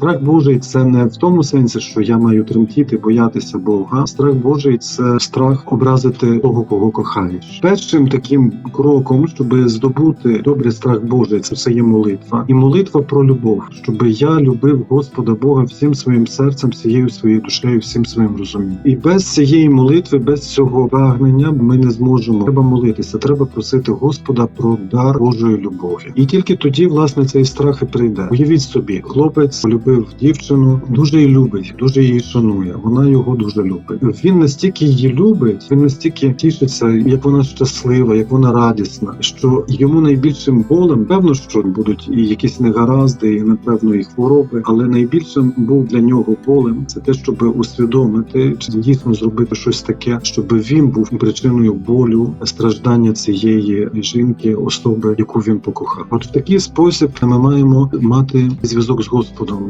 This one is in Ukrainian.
Страх Божий це не в тому сенсі, що я маю тремтіти, боятися Бога. Страх Божий це страх образити того, кого кохаєш. Першим таким кроком, щоб здобути добрий страх Божий, це все є молитва, і молитва про любов, щоб я любив Господа Бога всім своїм серцем, всією своєю душею, всім своїм розумінням. І без цієї молитви, без цього прагнення, ми не зможемо. Треба молитися, треба просити Господа про дар Божої любові. І тільки тоді, власне, цей страх і прийде. Уявіть собі, хлопець полюбив дівчину, дуже її любить, дуже її шанує. Вона його дуже любить. Він настільки її любить, він настільки тішиться, як вона щаслива, як вона радісна, що йому найбільшим болем, певно, що будуть і якісь негаразди, і напевно і хвороби, але найбільшим був для нього болем це те, щоб усвідомити чи дійсно зробити щось таке, щоб він був причиною болю, страждання цієї жінки, особи, яку він покохав. От в такий спосіб ми маємо мати зв'язок з Господом.